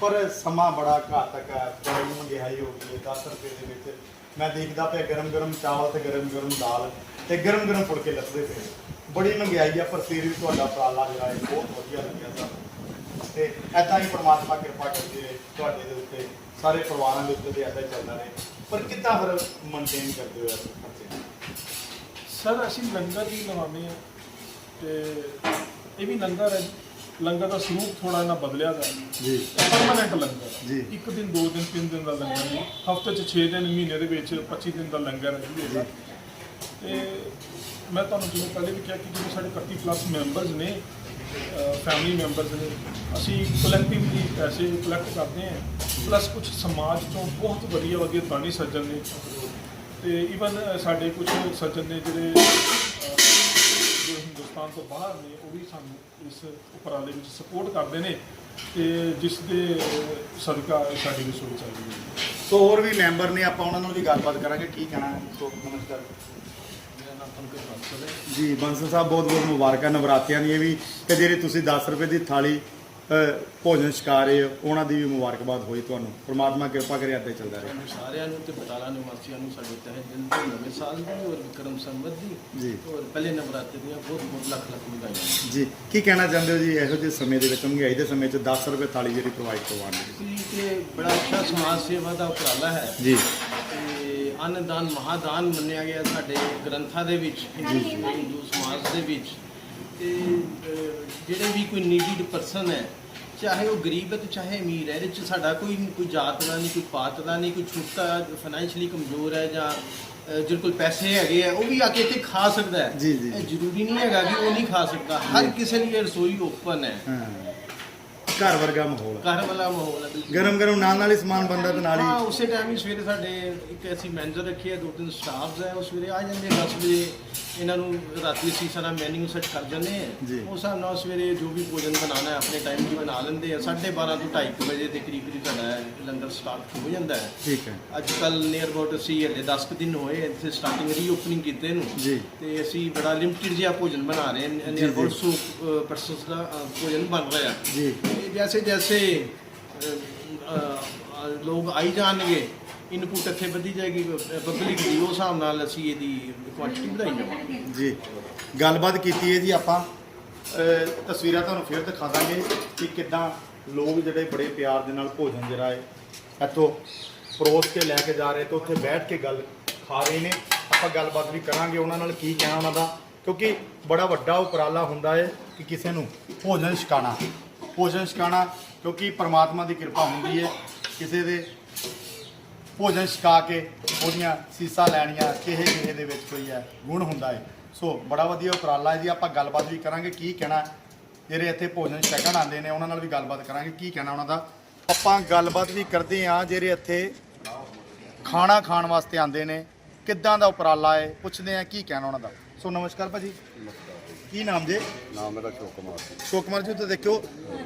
ਪਰ ਸਮਾਂ ਬੜਾ ਘਾਤਕ ਹੈ। ਬੜੀ ਮਹਿੰਗਾਈ ਹੋ ਗਈ ਹੈ 10 ਰੁਪਏ ਦੇ ਵਿੱਚ। ਮੈਂ ਦੇਖਦਾ ਪਿਆ ਗਰਮ ਗਰਮ ਚਾਵਲ ਤੇ ਗਰਮ ਗਰਮ ਦਾਲ ਤੇ ਗਰਮ ਗਰਮ ਫੁਲਕੇ ਲੱਥਦੇ ਪਏ ਬੜੀ ਮਹਿੰਗਾਈ ਆ ਪਰ ਫਿਰ ਵੀ ਤੁਹਾਡਾ ਉਪਰਾਲਾ ਜਿਹੜਾ ਹੈ ਬਹੁਤ ਵਧੀਆ ਲੱਗਿਆ ਸਾਨੂੰ ਤੇ ਐਦਾਂ ਹੀ ਪ੍ਰਮਾਤਮਾ ਕਿਰਪਾ ਕਰਦੇ ਰਹੇ ਤੁਹਾਡੇ ਦੇ ਉੱਤੇ ਸਾਰੇ ਪਰਿਵਾਰਾਂ ਦੇ ਉੱਤੇ ਹੀ ਚੱਲਦਾ ਰਹੇ। ਪਰ ਕਿੱਦਾਂ ਫਿਰ ਮੇਨਟੇਨ ਕਰਦੇ ਹੋ ਇਹ ਖਰਚੇ ਸਰ ਅਸੀਂ ਲੰਗਰ ਵੀ ਲਵਾਉਂਦੇ ਆ ਤੇ ਇਹ ਵੀ ਲੰਗਰ ਹੈ। ਲੰਗਰ ਦਾ ਸਰੂਪ ਥੋੜਾ ਨਾ ਬਦਲਿਆ ਦਾ ਜੀ। ਪਰਮਾਨੈਂਟ ਲੰਗਰ। ਜੀ। ਇੱਕ ਦਿਨ ਦੋ ਦਿਨ ਤਿੰਨ ਦਿਨ ਦਾ ਲੰਗਰ ਨਹੀਂ ਹਫ਼ਤੇ 'ਚ 6 ਦਿਨ ਮਹੀਨੇ ਦੇ ਵਿੱਚ 25 ਦਿਨ ਦਾ ਲੰਗਰ ਹੈ ਜੀ। ਇਹਦਾ। ਤੇ ਮੈਂ ਤੁਹਾਨੂੰ ਜਿਵੇਂ ਪਹਿਲੇ ਵੀ ਕਿਹਾ ਕਿ ਜਿਹੜੇ ਸਾਡੇ 31 ਪਲੱਸ ਮੈਂਬਰਸ ਨੇ ਫੈਮਿਲੀ ਮੈਂਬਰਸ ਨੇ, ਅਸੀਂ ਕਲੈਕਟਿਵਲੀ ਪੈਸੇ ਕਲੈਕਟ ਕਰਦੇ ਹਾਂ ਪਲੱਸ ਕੁਝ ਸਮਾਜ ਤੋਂ ਬਹੁਤ ਵਧੀਆ ਵਧੀਆ ਦਾਨੀ ਸੱਜਣ ਨੇ। ਤੇ ਈਵਨ ਸਾਡੇ ਕੁਝ ਸੱਜਣ ਨੇ ਜਿਹੜੇ ਜੋ ਹਿੰਦੁਸਤਾਨ ਤੋਂ ਬਾਹਰ ਨੇ, ਉਹ ਵੀ ਸਾਨੂੰ ਇਸ ਉਪਰਾਲੇ ਵਿੱਚ ਸਪੋਰਟ ਕਰਦੇ ਨੇ ਤੇ ਜਿਸ ਦੇ ਸਦਕਾ ਇਹ ਸਾਡੀ ਰਸੋਈ ਚੱਲਦੀ ਹੈ। ਸੋ ਹੋਰ ਵੀ ਮੈਂਬਰ ਨੇ, ਆਪਾਂ ਉਹਨਾਂ ਨਾਲ ਵੀ ਗੱਲਬਾਤ ਕਰਾਂਗੇ, ਕੀ ਕਹਿਣਾ ਸੋ ਨਮਸਕਾਰ। ਜੀ? ਬੰਸਲ ਸਾਹਿਬ ਬਹੁਤ ਬਹੁਤ ਮੁਬਾਰਕਾਂ ਨਵਰਾਤਿਆਂ ਦੀਆਂ ਵੀ। ਤੇ ਜਿਹੜੇ ਤੁਸੀਂ 10 ਰੁਪਏ ਦੀ ਥਾਲੀ ਅ, ਭੋਜਨ ਛਕਾ ਰਹੇ ਹੋ ਉਹਨਾਂ ਦੀ ਵੀ ਮੁਬਾਰਕਬਾਦ ਹੋਈ ਤੁਹਾਨੂੰ। ਪ੍ਰਮਾਤਮਾ ਕਿਰਪਾ ਕਰੇ ਹੀ ਚੱਲਦਾ ਰਹੇ। ਤੁਹਾਨੂੰ ਸਾਰਿਆਂ ਨੂੰ ਤੇ ਬਟਾਲਾ ਨਿਵਾਸੀਆਂ ਨੂੰ ਸਾਡੇ ਤਹਿ ਦਿਲ ਤੋਂ ਨਵੇਂ ਸਾਲ ਦੀ ਔਰ ਵਿਕਰਮ ਸੰਵਤ ਦੀ ਜੀ। ਔਰ ਪਹਿਲੇ ਨਵਰਾਤੇ ਦੀਆਂ ਬਹੁਤ ਬਹੁਤ ਲੱਖ ਲੱਖ ਵਧਾਈਆਂ। ਜੀ ਕੀ ਕਹਿਣਾ ਚਾਹੁੰਦੇ ਹੋ ਜੀ ਇਹੋ ਜਿਹੇ ਸਮੇਂ ਦੇ ਵਿੱਚ? ਮਹਿੰਗਾਈ ਦੇ ਸਮੇਂ 'ਚ 10 ਰੁਪਏ ਥਾਲੀ ਜਿਹੜੀ ਪ੍ਰੋਵਾਈਡ ਕਰਵਾਉਣੀ ਸੀ ਕਿ ਬੜਾ ਅੱਛਾ ਸਮਾਜ ਸੇਵਾ ਦਾ ਉਪਰਾਲਾ ਹੈ। ਜੀ। ਤੇ ਅੰਨਦਾਨ ਮਹਾਦਾਨ ਮੰਨਿਆ ਗਿਆ ਸਾਡੇ ਗ੍ਰੰਥਾਂ ਦੇ ਵਿੱਚ ਹਿੰਦੂ ਹਿੰਦੂ ਸਮਾਜ ਦੇ ਵਿੱਚ। ਤੇ ਜਿਹੜੇ ਵੀ ਕੋਈ ਨੀਡਡ ਪਰਸਨ ਹੈ ਚਾਹੇ ਉਹ ਗਰੀਬ ਹੈ ਤੇ ਚਾਹੇ ਅਮੀਰ ਹੈ ਇਹਦੇ ਚ ਸਾਡਾ ਕੋਈ ਕੋਈ ਜਾਤ ਦਾ ਨਹੀਂ ਕੋਈ ਪਾਤ ਦਾ ਨਹੀਂ ਕੋਈ ਛੋਟਾ ਫਾਈਨੈਂਸ਼ਲੀ ਕਮਜ਼ੋਰ ਹੈ ਜਾਂ ਜਿਹਦੇ ਕੋਲ ਪੈਸੇ ਹੈਗੇ ਆ ਉਹ ਵੀ ਆ ਕੇ ਇੱਥੇ ਖਾ ਸਕਦਾ ਹੈ। ਜੀ, ਜੀ, ਇਹ। ਜ਼ਰੂਰੀ ਨਹੀਂ ਹੈਗਾ ਕਿ ਉਹ ਨਹੀਂ ਖਾ ਸਕਦਾ। ਹਰ ਕਿਸੇ ਲਈ ਇਹ ਰਸੋਈ ਓਪਨ ਹੈ। ਹਾਂ। ਘਰ ਵਰਗਾ ਮਾਹੌਲ। ਘਰ ਵਾਲਾ ਮਾਹੌਲ ਹੈ ਬਿਲਕੁਲ। ਗਰਮ ਗਰਮ ਨਾਲ ਨਾਲ ਹੀ ਸਮਾਨ ਬੰਦਾ ਤੇ ਨਾਲ ਹਾਂ ਹੀ ਉਸੇ ਟਾਈਮ ਹੀ ਸਵੇਰੇ ਸਾਡੇ ਇੱਕ ਅਸੀਂ ਮੈਨੇਜਰ ਰੱਖੇ ਆ ਦੋ ਤਿੰਨ ਸਟਾਫਸ ਹੈ ਉਹ ਸਵੇਰੇ ਆ ਜਾਂਦੇ ਆ 10 ਵਜੇ। ਇਹਨਾਂ ਨੂੰ ਰਾਤੀ ਅਸੀਂ ਸਾਰਾ ਮੈਨੂ ਸੈੱਟ ਕਰ ਜਾਂਦੇ ਜੀ। ਆ ਉਸ ਹਿਸਾਬ ਨਾਲ ਸਵੇਰੇ ਜੋ ਵੀ ਭੋਜਨ ਬਣਾਉਣਾ ਹੈ ਆਪਣੇ ਟਾਈਮ 'ਤੇ ਬਣਾ ਲੈਂਦੇ ਆ। 12:30 ਤੋਂ 2:30 ਵਜੇ ਦੇ ਕਰੀਬ ਕਰੀਬ ਸਾਡਾ ਲੰਗਰ ਸਟਾਰਟ ਹੋ ਜਾਂਦਾ ਹੈ। ਠੀਕ ਹੈ। ਅੱਜ ਕੱਲ ਨੀਅਰ ਅਬਾਊਟ ਅਸੀਂ ਹਲੇ 10 ਕੁ ਦਿਨ ਹੋਏ ਇੱਥੇ ਸਟਾਰਟਿੰਗ ਰੀਓਪਨਿੰਗ ਕੀਤੇ ਨੂੰ। ਜੀ। ਤੇ ਅਸੀਂ ਬੜਾ ਲਿਮਟਿਡ ਜਿਹਾ ਭੋਜਨ ਬਣਾ ਰਹੇ ਹਾਂ ਨੀਅਰ ਅਬਾਊਟ ਜੀ। 100 ਪਰਸਨਸ ਦਾ ਅ, ਭੋਜਨ ਬਣ ਰਿਹਾ। ਜੀ। ਜੈਸੇ ਅ, ਲੋਕ ਆਈ ਜਾਣਗੇ ਇਨਪੁਟ ਇੱਥੇ ਵਧੀ ਜਾਏਗੀ ਪਬਲਿਕ ਦੀ ਉਸ ਹਿਸਾਬ ਨਾਲ ਅਸੀਂ ਇਹਦੀ ਕੁਆਂਟੀਟੀ ਵਧਾਈ ਜਾਵਾਂਗੇ। ਜੀ ਗੱਲਬਾਤ ਕੀਤੀ ਹੈ ਜੀ ਆਪਾਂ। ਅ, ਤਸਵੀਰਾਂ ਤੁਹਾਨੂੰ ਫਿਰ ਦਿਖਾ ਦਾਂਗੇ ਕਿ ਕਿੱਦਾਂ ਲੋਕ ਜਿਹੜੇ ਬੜੇ ਪਿਆਰ ਦੇ ਨਾਲ ਭੋਜਨ ਜਿਹੜਾ ਹੈ ਇੱਥੋਂ ਪਰੋਸ ਕੇ ਲੈ ਕੇ ਜਾ ਰਹੇ ਤੇ ਉੱਥੇ ਬੈਠ ਕੇ ਗੱਲ ਖਾ ਰਹੇ ਨੇ। ਆਪਾਂ ਗੱਲਬਾਤ ਵੀ ਕਰਾਂਗੇ ਉਹਨਾਂ ਨਾਲ ਕੀ ਕਹਿਣਾ ਉਹਨਾਂ ਦਾ ਕਿਉਂਕਿ ਬੜਾ ਵੱਡਾ ਉਪਰਾਲਾ ਹੁੰਦਾ ਹੈ ਕਿ ਕਿਸੇ ਨੂੰ ਭੋਜਨ ਛਕਾਣਾ। ਭੋਜਨ ਛਕਾਣਾ, ਕਿਉਂਕਿ ਪਰਮਾਤਮਾ ਦੀ ਕਿਰਪਾ ਹੁੰਦੀ ਹੈ। ਕਿਸੇ ਦੇ ਭੋਜਨ ਛਕਾ ਕੇ ਉਹਦੀਆਂ ਸੀਸਾਂ ਲੈਣੀਆਂ ਕਿਸੇ ਕਿਸੇ ਦੇ ਵਿੱਚ ਕੋਈ ਹੈ, ਗੁਣ ਹੁੰਦਾ ਹੈ। ਸੋ ਬੜਾ ਵਧੀਆ ਉਪਰਾਲਾ ਹੈ ਜੀ ਆਪਾਂ ਗੱਲਬਾਤ ਵੀ ਕਰਾਂਗੇ ਕੀ ਕਹਿਣਾ। ਜਿਹੜੇ ਇੱਥੇ ਭੋਜਨ ਛਕਣ ਆਉਂਦੇ ਨੇ, ਉਹਨਾਂ ਨਾਲ ਵੀ ਗੱਲਬਾਤ ਕਰਾਂਗੇ, ਕੀ ਕਹਿਣਾ ਉਹਨਾਂ ਦਾ। ਆਪਾਂ ਗੱਲਬਾਤ ਵੀ ਕਰਦੇ ਹਾਂ, ਜਿਹੜੇ ਇੱਥੇ ਖਾਣਾ ਖਾਣ ਵਾਸਤੇ ਆਉਂਦੇ ਨੇ, ਕਿੱਦਾਂ ਦਾ ਉਪਰਾਲਾ ਹੈ, ਪੁੱਛਦੇ ਆ ਕੀ ਕਹਿਣਾ ਉਹਨਾਂ ਦਾ। ਸੋ ਨਮਸਕਾਰ ਭਾਜੀ। ਕੀ ਨਾਮ ਜੇ? ਨਾਮ ਮੇਰਾ ਸ਼ੋਕ ਕੁਮਾਰ ਸੀ ਸ਼ੋਕਮਰ ਜੀ ਤੋਂ ਦੇਖਿਓ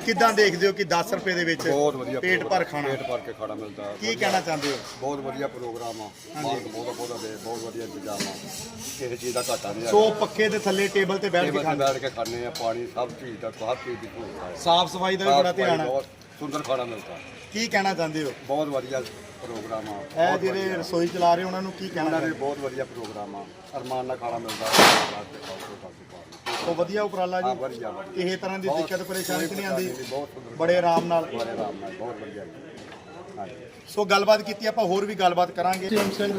ਕਿੱਦਾਂ ਦੇਖਦੇ ਹੋ ਕਿ 10 ਰੁਪਏ ਦੇ ਵਿੱਚ ਬਹੁਤ ਵਧੀਆ ਪੇਟ ਭਰ ਪ੍ਰੋਗਰਾਮ, ਖਾਣਾ? ਪੇਟ ਭਰ ਕੇ ਖਾਣਾ ਮਿਲਦਾ। ਹੈ। ਕੀ ਕਹਿਣਾ ਚਾਹੁੰਦੇ ਹੋ? ਬਹੁਤ ਵਧੀਆ ਪ੍ਰੋਗਰਾਮ ਆ। ਮਾਲਕ ਬਹੁਤ ਬਹੁਤ ਦੇ ਬਹੁਤ ਵਧੀਆ ਇੰਤਜ਼ਾਮ ਆ। ਕਿਸੇ ਚੀਜ਼ ਦਾ ਘਾਟਾ ਨਹੀਂ ਸੋ ਪੱਖੇ ਦੇ ਥੱਲੇ ਟੇਬਲ ਤੇ ਬੈਠ ਕੇ ਟੇਬਲ ਤੇ ਬੈਠ ਕੇ ਖਾਣੇ ਆ ਪਾਣੀ ਸਭ ਚੀਜ਼ ਦਾ ਹਰ ਚੀਜ਼ ਦੀ ਸਹੂਲਤ ਹੈ। ਸਾਫ਼ ਸਫ਼ਾਈ ਦਾ ਵੀ ਬੜਾ ਧਿਆਨ ਹੈ। ਬਹੁਤ ਸੁੰਦਰ ਖਾਣਾ ਮਿਲਦਾ। ਕੀ ਕਹਿਣਾ ਚਾਹੁੰਦੇ ਹੋ? ਬਹੁਤ ਵਧੀਆ ਪ੍ਰੋਗਰਾਮ ਆ ਇਹ ਬਹੁਤ ਜਿਹੜੇ ਵਧੀਆ। ਰਸੋਈ ਚਲਾ ਰਹੇ ਉਹਨਾਂ ਨੂੰ ਕੀ ਕਹਿਣਾ ਉਹਨਾਂ ਦੇ ਬਹੁਤ ਵਧੀਆ ਪ੍ਰੋਗਰਾਮ ਆ। ਅਰਮਾਨ ਨਾਲ ਖਾਣਾ ਮਿਲਦਾ। ਬਾਕੀ ਉਹ ਵਧੀਆ ਉਪਰਾਲਾ ਹਾਂ ਜੀ ਵਧੀਆ ਵਧੀਆ। ਕਿਸੇ ਤਰ੍ਹਾਂ ਦੀ ਦਿੱਕਤ ਪਰੇਸ਼ਾਨੀ ਨਹੀਂ ਆਉਂਦੀ। ਬਹੁਤ। ਬੜੇ ਆਰਾਮ ਨਾਲ। ਬੜੇ ਆਰਾਮ ਨਾਲ ਬਹੁਤ ਵਧੀਆ ਜੀ। ਹਾਂਜੀ। ਸੋ ਗੱਲਬਾਤ ਕੀਤੀ ਆਪਾਂ ਹੋਰ ਵੀ ਗੱਲਬਾਤ ਕਰਾਂਗੇ।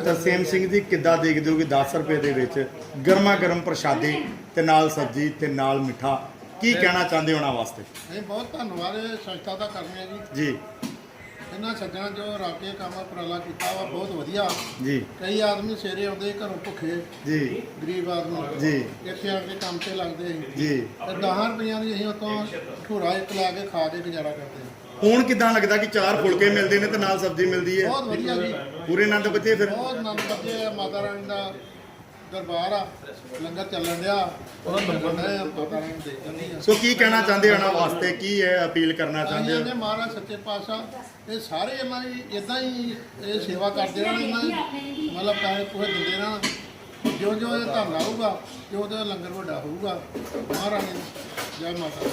ਤਰਸੇਮ ਸਿੰਘ ਜੀ। ਕਿੱਦਾਂ ਦੇਖਦੇ ਹੋ ਕਿ 10 ਰੁਪਏ ਦੇ ਵਿੱਚ ਗਰਮਾ ਗਰਮ ਪ੍ਰਸ਼ਾਦੇ ਤੇ ਨਾਲ ਸਬਜ਼ੀ ਤੇ ਨਾਲ ਮਿੱਠਾ ਕੀ ਕਹਿਣਾ ਚਾਹੁੰਦੇ ਹੋ ਉਹਨਾਂ ਵਾਸਤੇ? ਬਹੁਤ ਧੰਨਵਾਦ ਇਹ ਸੰਸਥਾ ਦਾ ਕਰਨੇ ਆ ਜੀ। ਜੀ। ਇਹਨਾਂ ਸੱਜਣਾ ਜੋ ਰਲ ਕੇ ਕੰਮ ਉਪਰਾਲਾ ਕੀਤਾ ਵਾ ਬਹੁਤ ਵਧੀਆ। ਜੀ। ਕਈ ਆਦਮੀ ਸਵੇਰੇ ਆਉਂਦੇ ਘਰੋਂ ਭੁੱਖੇ ਜੀ। ਗਰੀਬ ਆਦਮੀ। ਜੀ। ਇੱਥੇ ਆ ਕੇ ਕੰਮ ਤੇ ਲੱਗਦੇ ਸੀ। ਜੀ। ਤੇ 10 ਰੁਪਈਆਂ ਦੀ ਅਸੀਂ ਉਤੋਂ ਢੂਰਾ ਇੱਕ ਲੈ ਕੇ ਖਾ ਕੇ ਗੁਜ਼ਾਰਾ ਕਰਦੇ ਹਾਂ ਹੁਣ ਕਿਦਾਂ ਲੱਗਦਾ ਕਿ ਚਾਰ ਫੁਲਕੇ ਮਿਲਦੇ ਨੇ ਤੇ ਨਾਲ ਸਬਜ਼ੀ ਮਿਲਦੀ ਹੈ? ਬਹੁਤ ਵਧੀਆ ਜੀ। ਪੂਰੇ ਆਨੰਦ ਬੱਚੇ ਫਿਰ? ਬਹੁਤ ਆਨੰਦ ਬੱਚੇ ਮਾਤਾ ਰਾਣੀ ਦਾ ਦਰਬਾਰ ਆ ਲੰਗਰ ਚੱਲਣ ਡਿਆ ਮਾਤਾ ਰਾਣੀ ਦੇ ਆ। ਸੋ ਕੀ ਕਹਿਣਾ ਚਾਹੁੰਦੇ ਹੋ ਵਾਸਤੇ? ਕੀ ਹੈ ਅਪੀਲ ਕਰਨਾ ਚਾਹੁੰਦੇ ਹੋ? ਮਹਾਰਾਜ ਸੱਚੇ ਪਾਤਸ਼ਾਹ ਇਹ ਸਾਰੇ ਇਹਨਾਂ ਦੀ ਇਦਾਂ ਹੀ ਇਹ ਸੇਵਾ ਕਰਦੇ ਰਹਿਣ ਇਹਨਾਂ ਦੀ ਮਤਲਬ ਪੈਸੇ ਪੂਰੇ ਦਿੰਦੇ ਰਹਿਣ ਜੋ ਜੋ ਇਹ ਧੰਨ ਆਊਗਾ ਜੋ ਜੋ ਲੰਗਰ ਵੱਡਾ ਹੋਊਗਾ ਮਹਾਰਾਣੀ ਜੈ ਮਾਤਾ।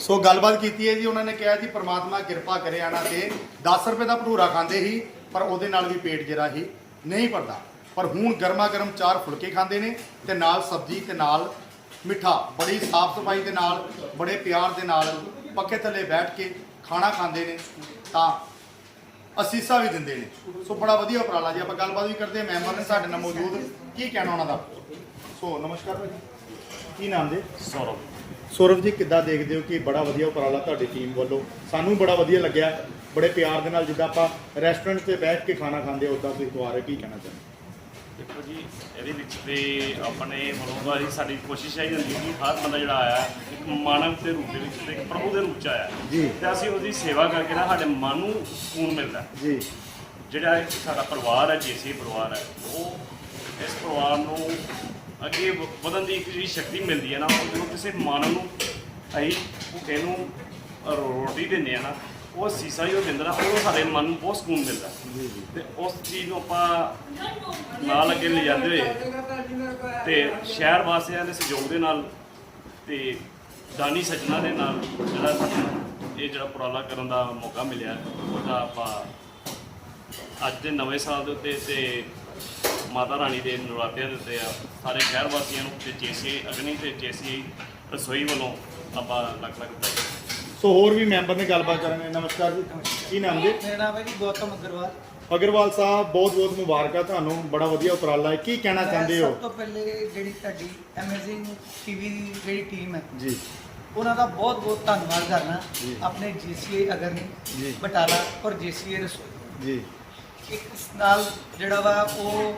ਸੋ ਗੱਲਬਾਤ ਕੀਤੀ ਹੈ ਜੀ ਉਹਨਾਂ ਨੇ ਕਿਹਾ ਜੀ ਪ੍ਰਮਾਤਮਾ ਕਿਰਪਾ ਕਰੇ ਆਣਾ ਤੇ 10 ਰੁਪਏ ਦਾ ਭਟੂਰਾ ਖਾਂਦੇ ਸੀ ਪਰ ਉਹਦੇ ਨਾਲ ਵੀ ਪੇਟ ਜਿਹੜਾ ਹੀ ਨਹੀਂ ਭਰਦਾ। ਪਰ ਹੁਣ ਗਰਮਾ ਗਰਮ ਚਾਰ ਫੁਲਕੇ ਖਾਂਦੇ ਨੇ ਤੇ ਨਾਲ ਸਬਜ਼ੀ ਤੇ ਨਾਲ ਮਿੱਠਾ ਬੜੀ ਸਾਫ਼ ਸਫ਼ਾਈ ਦੇ ਨਾਲ ਬੜੇ ਪਿਆਰ ਦੇ ਨਾਲ ਪੱਖੇ ਥੱਲੇ ਬੈਠ ਕੇ ਖਾਣਾ ਖਾਂਦੇ ਨੇ ਤਾਂ ਅਸੀਸਾਂ ਵੀ ਦਿੰਦੇ ਨੇ। ਸੋ ਬੜਾ ਵਧੀਆ ਉਪਰਾਲਾ ਜੀ ਆਪਾਂ ਗੱਲਬਾਤ ਵੀ ਕਰਦੇ ਮੈਂਬਰ ਨੇ ਸਾਡੇ ਨਾਲ ਮੌਜੂਦ। ਕੀ ਕਹਿਣਾ ਉਹਨਾਂ ਦਾ? ਸੋ ਨਮਸਕਾਰ ਭਾਜੀ। ਕੀ ਨਾਮ ਦੇ ਸੌਰਵ। ਸੌਰਵ ਜੀ ਕਿੱਦਾਂ ਦੇਖਦੇ ਹੋ ਕਿ ਬੜਾ ਵਧੀਆ ਉਪਰਾਲਾ ਤੁਹਾਡੀ ਟੀਮ ਵੱਲੋਂ? ਸਾਨੂੰ ਬੜਾ ਵਧੀਆ ਲੱਗਿਆ। ਬੜੇ ਪਿਆਰ ਦੇ ਨਾਲ ਜਿੱਦਾਂ ਆਪਾਂ ਰੈਸਟੋਰੈਂਟ ਤੇ ਬੈਠ ਕੇ ਖਾਣਾ ਖਾਂਦੇ ਉਦਾਂ ਤੁਸੀਂ ਰਹੇ ਕੀ ਕਹਿਣਾ ਚਾਹੁੰਦੇ ਦੇਖੋ ਜੀ ਇਹਦੇ ਵਿੱਚ ਤੇ ਆਪਣੇ ਵੱਲੋਂ ਵਾਰੀ ਸਾਡੀ ਕੋਸ਼ਿਸ਼ ਹੈ ਹੁੰਦੀ ਕਿ ਹਰ ਬੰਦਾ ਜਿਹੜਾ ਆਇਆ ਇੱਕ ਮਾਨਵ ਦੇ ਰੂਪ ਦੇ ਵਿੱਚ ਤੇ ਇੱਕ ਪ੍ਰਭੂ ਦੇ ਰੂਪ ਚ ਆਇਆ ਜੀ। ਤੇ ਅਸੀਂ ਉਹਦੀ ਸੇਵਾ ਕਰਕੇ ਨਾ ਸਾਡੇ ਮਨ ਨੂੰ ਸਕੂਨ ਮਿਲਦਾ। ਜੀ ਜਿਹੜਾ ਸਾਡਾ ਪਰਿਵਾਰ ਹੈ ਜੇਸੀ ਪਰਿਵਾਰ ਹੈ ਉਹ ਇਸ ਪਰਿਵਾਰ ਨੂੰ ਅੱਗੇ ਵਧਣ ਦੀ ਇੱਕ ਜਿਹੜੀ ਸ਼ਕਤੀ ਮਿਲਦੀ ਹੈ ਨਾ ਉਹ ਜਦੋਂ ਕਿਸੇ ਮਾਨਵ ਨੂੰ ਅਸੀਂ ਭੁੱਖੇ ਨੂੰ ਰੋਟੀ ਦਿੰਦੇ ਆ ਨਾ ਉਹ ਸੀਸਾ ਹੀ ਉਹ ਦਿੰਦਾ ਨਾ, ਉਹ ਸਾਡੇ ਮਨ ਨੂੰ ਬਹੁਤ ਸਕੂਨ ਮਿਲਦਾ ਤੇ ਉਸ ਚੀਜ਼ ਨੂੰ ਆਪਾਂ ਨਾਲ ਅੱਗੇ ਲੈ ਜਾਂਦੇ ਹੋਏ, ਤੇ ਸ਼ਹਿਰ ਵਾਸੀਆਂ ਦੇ ਸਹਿਯੋਗ ਦੇ ਨਾਲ ਤੇ ਦਾਨੀ ਸੱਜਣਾ ਦੇ ਨਾਲ ਜਿਹੜਾ ਸਾਨੂੰ ਇਹ ਜਿਹੜਾ ਉਪਰਾਲਾ ਕਰਨ ਦਾ ਮੌਕਾ ਮਿਲਿਆ, ਉਹਦਾ ਆਪਾਂ ਅੱਜ ਦੇ ਨਵੇਂ ਸਾਲ ਦੇ ਉੱਤੇ ਤੇ ਮਾਤਾ ਰਾਣੀ ਦੇ ਨਰਾਤਿਆਂ ਦੇ ਉੱਤੇ ਆ, ਸਾਰੇ ਸ਼ਹਿਰ ਵਾਸੀਆਂ ਨੂੰ ਤੇ ਜੇਸੀ ਅਗਨੀ ਤੇ ਜੇਸੀ ਰਸੋਈ ਵੱਲੋਂ ਆਪਾਂ ਲੱਖ ਲੱਖ ਵਧਾਈ ਸੋ ਹੋਰ ਵੀ ਮੈਂਬਰ ਨੇ ਗੱਲਬਾਤ ਕਰਾਂਗੇ। ਨਮਸਕਾਰ ਜੀ। ਕੀ ਨਾਮ ਜੀ? ਮੇਰਾ ਨਾਮ ਹੈ ਜੀ ਗੌਤਮ ਅਗਰਵਾਲ। ਅਗਰਵਾਲ ਸਾਹਿਬ ਬਹੁਤ ਬਹੁਤ ਮੁਬਾਰਕਾਂ ਤੁਹਾਨੂੰ। ਬੜਾ ਵਧੀਆ ਉਪਰਾਲਾ ਹੈ। ਕੀ ਕਹਿਣਾ ਚਾਹੁੰਦੇ ਸਭ ਹੋ ਤੋਂ ਪਹਿਲੇ ਜਿਹੜੀ ਤੁਹਾਡੀ ਅਮੇਜ਼ਿੰਗ ਟੀਵੀ ਦੀ ਜਿਹੜੀ ਟੀਮ ਹੈ ਜੀ। ਉਹਨਾਂ ਦਾ ਬਹੁਤ ਬਹੁਤ ਧੰਨਵਾਦ ਕਰਨਾ। ਆਪਣੇ ਜੀਸੀਏ ਅਗਰਨੀ ਜੀ। ਬਟਾਲਾ ਔਰ ਜੀਸੀਏ ਰਸੋਈ। ਜੀ। ਇੱਕ ਨਾਲ ਜਿਹੜਾ ਵਾ ਉਹ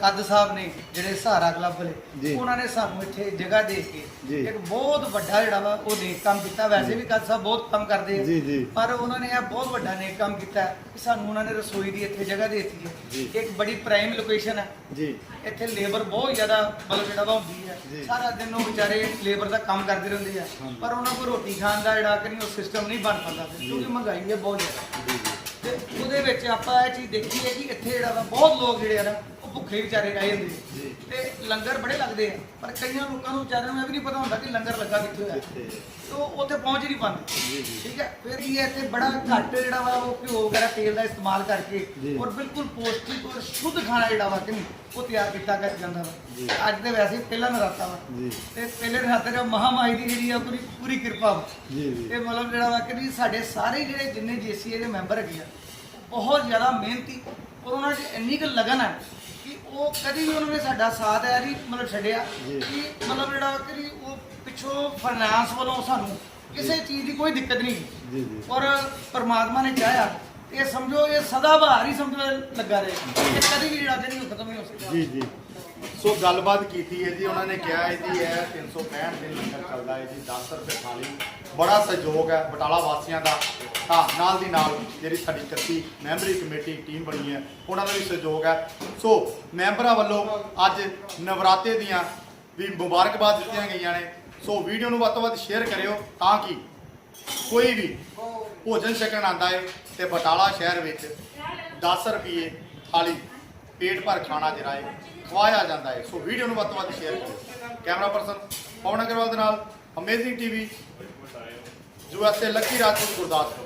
ਕੱਦ ਸਾਹਿਬ ਨੇ ਜਿਹੜੇ ਸਹਾਰਾ ਕਲੱਬ। ਵਾਲੇ ਉਹਨਾਂ ਨੇ ਸਾਨੂੰ ਇੱਥੇ ਜਗ੍ਹਾ ਦੇ ਕੇ। ਇੱਕ ਬਹੁਤ ਵੱਡਾ ਜਿਹੜਾ ਵਾ ਉਹ ਨੇਕ ਕੰਮ ਕੀਤਾ। ਵੈਸੇ ਵੀ ਕੱਦ ਸਾਹਿਬ ਬਹੁਤ ਕੰਮ ਕਰਦੇ ਆ। ਪਰ ਉਹਨਾਂ ਨੇ ਇਹ ਬਹੁਤ ਵੱਡਾ ਨੇਕ ਕੰਮ ਕੀਤਾ ਕਿ ਸਾਨੂੰ ਉਹਨਾਂ ਨੇ ਰਸੋਈ ਦੀ ਇੱਥੇ ਜਗ੍ਹਾ ਦੇ ਦਿੱਤੀ। ਹੈ। ਇੱਕ ਬੜੀ ਪ੍ਰਾਈਮ ਲੋਕੇਸ਼ਨ ਹੈ। ਜੀ। ਇੱਥੇ ਲੇਬਰ ਬਹੁਤ ਜ਼ਿਆਦਾ ਮਤਲਬ ਜਿਹੜਾ ਵਾ ਹੁੰਦੀ ਹੈ। ਸਾਰਾ ਦਿਨ ਉਹ ਵਿਚਾਰੇ ਲੇਬਰ ਦਾ ਕੰਮ ਕਰਦੇ ਰਹਿੰਦੇ ਆ। ਪਰ ਉਹਨਾਂ ਕੋਲ ਰੋਟੀ ਖਾਣ ਦਾ ਜਿਹੜਾ ਕਿ ਨਹੀਂ ਉਹ ਸਿਸਟਮ ਨਹੀਂ ਬਣ ਪਾਉਂਦਾ ਕਿਉਂਕਿ ਮਹਿੰਗਾਈ ਹੈ ਬਹੁਤ ਜ਼ਿਆਦਾ। ਤੇ ਉਹਦੇ ਵਿੱਚ ਆਪਾਂ ਇਹ ਚੀਜ਼ ਦੇਖੀ ਹੈ ਕਿ ਇੱਥੇ ਜਿਹੜਾ ਵਾ ਬਹੁਤ ਲੋਕ ਜਿਹੜੇ ਆ ਨਾ ਭੁੱਖੇ ਵਿਚਾਰੇ ਰਹਿ ਜਾਂਦੇ ਆ। ਤੇ ਲੰਗਰ ਬੜੇ ਲੱਗਦੇ ਆ ਪਰ ਕਈਆਂ ਲੋਕਾਂ ਨੂੰ ਵਿਚਾਰਿਆਂ ਨੂੰ ਇਹ ਵੀ ਨਹੀਂ ਪਤਾ ਹੁੰਦਾ ਕਿ ਲੰਗਰ ਲੱਗਾ ਕਿੱਥੇ ਤੇ ਉਹ ਉੱਥੇ ਪਹੁੰਚ ਹੀ ਨਹੀਂ ਪਾਉਂਦੇ। ਠੀਕ ਹੈ ਫਿਰ ਕੀ ਹੈ ਇੱਥੇ ਬੜਾ ਘੱਟ ਜਿਹੜਾ ਵਾ ਉਹ ਘਿਓ ਵਗੈਰਾ ਤੇਲ ਦਾ ਇਸਤੇਮਾਲ ਕਰਕੇ ਔਰ ਬਿਲਕੁਲ ਪੌਸ਼ਟਿਕ ਔਰ ਸ਼ੁੱਧ ਖਾਣਾ ਜਿਹੜਾ ਵਾ ਕਿ ਉਹ ਤਿਆਰ ਕੀਤਾ ਕਰ ਜਾਂਦਾ ਵਾ। ਅੱਜ ਤੇ ਵੈਸੇ ਪਹਿਲਾ ਨਰਾਤਾ ਵਾ। ਤੇ ਪਹਿਲੇ ਨਰਾਤੇ ਦਾ ਮਹਾਮਾਈ ਦੀ ਜਿਹੜੀ ਆ ਪੂਰੀ ਪੂਰੀ ਕਿਰਪਾ ਵਾ। ਇਹ ਮਤਲਬ ਜਿਹੜਾ ਵਾ ਕਿ ਸਾਡੇ ਸਾਰੇ ਜਿਹੜੇ ਜਿੰਨੇ ਜੀਸੀਏ ਦੇ ਮੈਂਬਰ ਹੈਗੇ ਆ ਬਹੁਤ ਜ਼ਿਆਦਾ ਮਿਹਨਤੀ ਔਰ ਉਹਨਾਂ 'ਚ ਇੰਨੀ ਕੁ ਲਗਨ ਹੈ ਉਹ ਕਦੀ ਵੀ ਉਹਨਾਂ ਨੇ ਸਾਡਾ ਸਾਥ ਹੈ ਨਹੀਂ ਮਤਲਬ ਛੱਡਿਆ। ਕਿ ਮਤਲਬ ਜਿਹੜਾ ਕਿ ਉਹ ਪਿੱਛੋਂ ਫਾਈਨਾਂਸ ਵੱਲੋਂ ਸਾਨੂੰ ਕਿਸੇ ਚੀਜ਼ ਦੀ ਕੋਈ ਦਿੱਕਤ ਨਹੀਂ ਜੀ, ਜੀ। ਔਰ ਪਰਮਾਤਮਾ ਨੇ ਚਾਹਿਆ ਇਹ ਸਮਝੋ ਇਹ ਸਦਾ ਬਹਾਰ ਹੀ ਸਮਝੋ ਲੱਗਾ ਰਹੇ। ਇਹ ਕਦੀ ਵੀ ਜਿਹੜਾ ਕਿ ਨਹੀਂ ਖਤਮ ਨਹੀਂ ਹੋ ਸਕਦਾ। ਜੀ ਜੀ। ਸੋ ਗੱਲਬਾਤ ਕੀਤੀ ਹੈ ਜੀ ਉਹਨਾਂ ਨੇ ਕਿਹਾ ਹੈ ਜੀ ਇਹ 365 ਦਿਨ ਲੰਗਰ ਚੱਲਦਾ ਹੈ ਜੀ 10 ਰੁਪਏ ਥਾਲੀ। ਬੜਾ ਸਹਿਯੋਗ ਹੈ ਬਟਾਲਾ ਵਾਸੀਆਂ ਦਾ। ਤਾਂ ਨਾਲ ਦੀ ਨਾਲ ਜਿਹੜੀ ਸਾਡੀ 31 ਮੈਂਬਰੀ ਕਮੇਟੀ ਟੀਮ ਬਣੀ ਹੈ, ਉਹਨਾਂ ਦਾ ਵੀ ਸਹਿਯੋਗ ਹੈ। ਸੋ ਮੈਂਬਰਾਂ ਵੱਲੋਂ ਅੱਜ ਨਵਰਾਤੇ ਦੀਆਂ ਵੀ ਮੁਬਾਰਕਬਾਦ ਦਿੱਤੀਆਂ ਗਈਆਂ ਨੇ। ਸੋ ਵੀਡੀਓ ਨੂੰ ਵੱਧ ਤੋਂ ਵੱਧ ਸ਼ੇਅਰ ਕਰਿਓ ਤਾਂ ਕਿ ਕੋਈ ਵੀ ਭੋਜਨ ਛਕਣ ਆਂਦਾ ਹੈ ਤੇ ਬਟਾਲਾ ਸ਼ਹਿਰ ਵਿੱਚ 10 ਰੁਪਏ ਥਾਲੀ ਪੇਟ ਭਰ ਖਾਣਾ ਜਿਹੜਾ ਹੈ ਖਵਾਇਆ ਜਾਂਦਾ ਹੈ ਸੋ ਵੀਡੀਓ ਨੂੰ ਵੱਧ ਤੋਂ ਵੱਧ ਸ਼ੇਅਰ ਕਰੋ ਕੈਮਰਾ ਪਰਸਨ ਪਵਨ ਅਗਰਵਾਲ ਦੇ ਨਾਲ amazing TV U S A, Lucky Rajput, Gurdaspur.